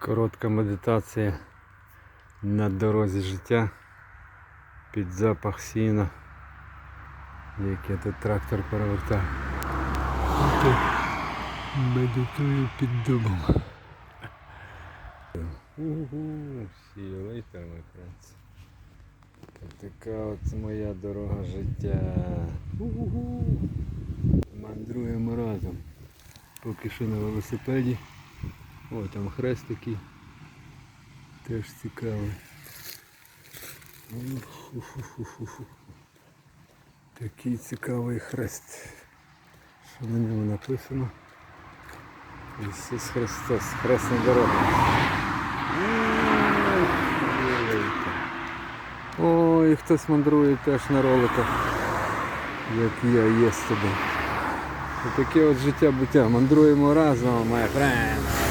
Коротка медитація на дорозі життя під запах сіна, як я тут трактор перевертаю. От Медитую під дубом. Угу, всі later. Така от моя дорога життя. Угу. Мандруємо разом. Поки що на велосипеді. О, там хрест такий. Теж цікавий. Такий цікавий хрест. Що на ньому написано? Ісус Христос, хресна дорога. Ой, хтось мандрує теж на роликах, як я є з тобою. Таке от життя буття. Мандруємо разом, my friends.